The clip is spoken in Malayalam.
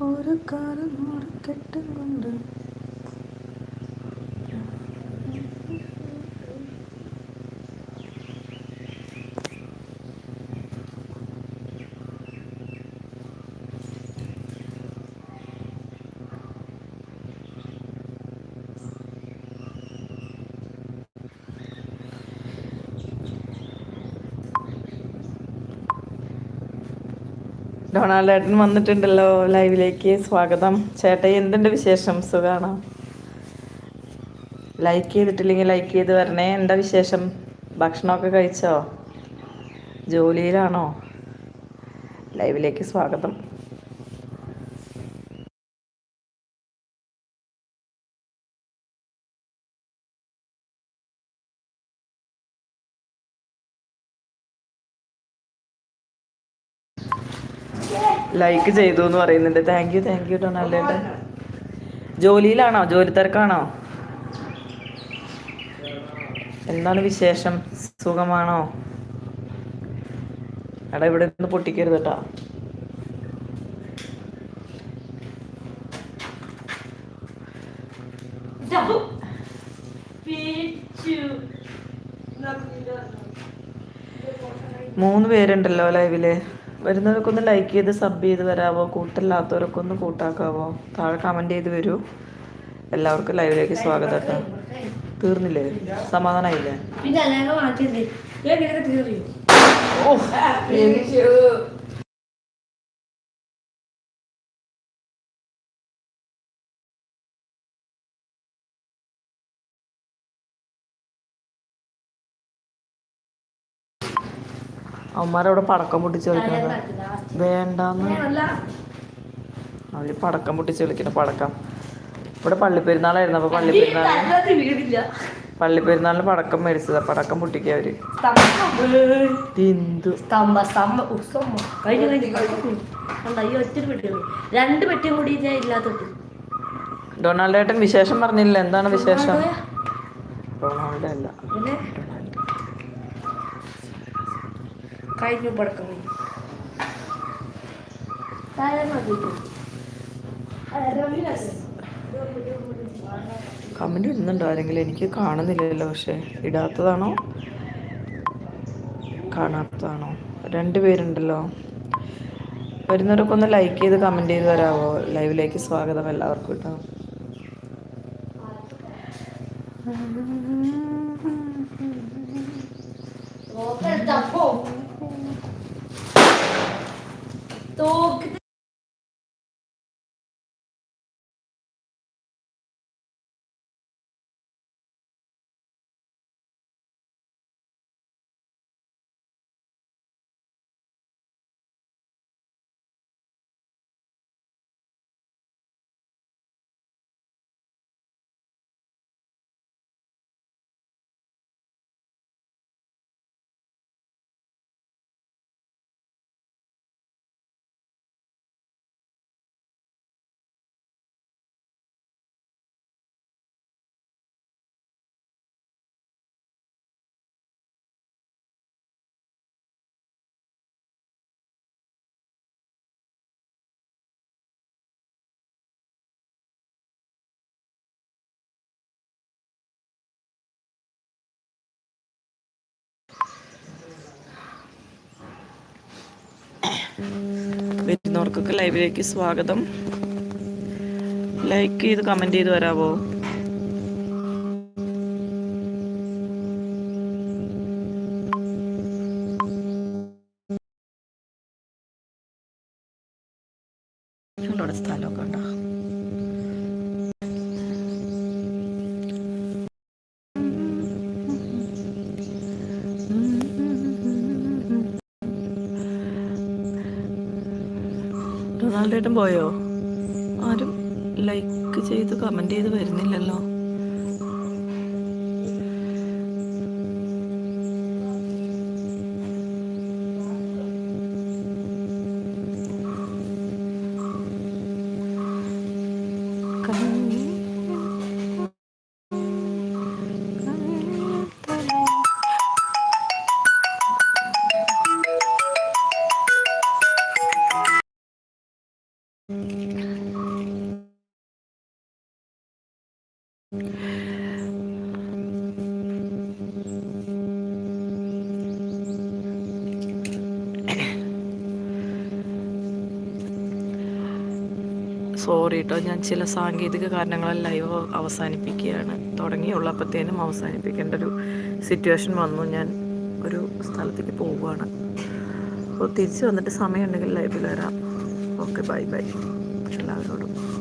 ഒരു കാലം കെട്ടും കൊണ്ട് ഡൊണാൾഡ് ഏട്ടൻ വന്നിട്ടുണ്ടല്ലോ ലൈവിലേക്ക്. സ്വാഗതം. ചേട്ടൻ എന്തുണ്ട് വിശേഷം? സുഖാണോ? ലൈക്ക് ചെയ്തിട്ടില്ലെങ്കിൽ ലൈക്ക് ചെയ്ത് വരണേ. എന്താ വിശേഷം? ഭക്ഷണമൊക്കെ കഴിച്ചോ? ജോലിയിലാണോ? ലൈവിലേക്ക് സ്വാഗതം. ലൈക്ക് ചെയ്തു എന്ന് പറയുന്നുണ്ട്. Thank you thank you Donald ഏട്ടൻ ജോലിയിലാണോ? ജോലി തിരക്കാണോ? എന്താണ് വിശേഷം? സുഖമാണോ? എടാ ഇവിടെ നിന്ന് പൊട്ടിക്കരുത് കേട്ടോ. മൂന്ന് പേരുണ്ടല്ലോ ലൈവിൽ വരുന്നവരൊക്കെ ഒന്ന് ലൈക്ക് ചെയ്ത് സബ് ചെയ്ത് വരാമോ കൂട്ടല്ലാത്തവരൊക്കെ ഒന്ന് കൂട്ടാക്കാവോ? താഴെ കമന്റ് ചെയ്ത് വരൂ. എല്ലാവർക്കും ലൈവിലേക്ക് സ്വാഗതം കേട്ടോ തീർന്നില്ലേ? സമാധാനമായില്ലേ ഓ അവന്മാരവിടെ പടക്കം പൊട്ടിച്ച് കളിക്കണത്. വേണ്ടെന്ന്. അവർ അവർ പടക്കം പൊട്ടിച്ച് കളിക്കണ പടക്കം. ഇവിടെ പള്ളിപ്പെരുന്നാളായിരുന്നു അപ്പൊ പള്ളിപ്പെരുന്നാളിന് തലത്തിൽ പള്ളി പള്ളിപ്പെരുന്നാളിന് പടക്കം മേടിച്ചതാ പടക്കം പൊട്ടിക്കുക അവർ. പെട്ടിയുള്ളൂ. രണ്ട് പെട്ടിയും കൂടി ഇല്ലാത്തത് ഡൊണാൾഡ് ഏട്ടൻ വിശേഷം പറഞ്ഞില്ല? എന്താണ് വിശേഷം? റൊണാൾഡോ അല്ല. താഴെ മതിയിട്ട്. അതെ, രവിനല്ലേ? കമന്റ് ഇടുന്നുണ്ടോ? ആരെങ്കിലും എനിക്ക് കാണുന്നില്ലല്ലോ പക്ഷെ ഇടാത്തതാണോ? കാണാത്തതാണോ? രണ്ടുപേരുണ്ടല്ലോ വരുന്നവരൊക്കെ ഒന്ന് ലൈക്ക് ചെയ്ത് കമന്റ് ചെയ്ത് വരാവോ ലൈവിലേക്ക് സ്വാഗതം എല്ലാവർക്കും കേട്ടോ. നോക്കെടുത്തപ്പോ വരുന്നവർക്കൊക്കെ ലൈവിലേക്ക് സ്വാഗതം. ലൈക്ക് ചെയ്ത് കമന്റ് ചെയ്ത് വരാവോ? സ്ഥലമൊക്കെ ഉണ്ടോ? ഡൊണാൾഡ് ഏട്ടൻ പോയോ? ആരും ലൈക്ക് ചെയ്ത് കമന്റ് ചെയ്ത് വരുന്നില്ലല്ലോ. സോറി കേട്ടോ ഞാൻ ചില സാങ്കേതിക കാരണങ്ങളാൽ ലൈവ് അവസാനിപ്പിക്കുകയാണ്. തുടങ്ങിയുള്ളപ്പോഴത്തേനും അവസാനിപ്പിക്കേണ്ട ഒരു സിറ്റുവേഷൻ വന്നു. ഞാൻ ഒരു സ്ഥലത്തേക്ക് പോവുകയാണ്. അപ്പോൾ തിരിച്ചു വന്നിട്ട് സമയമുണ്ടെങ്കിൽ ലൈവിൽ വരാം. ഓക്കെ ബൈ ബൈ എല്ലാവരോടും.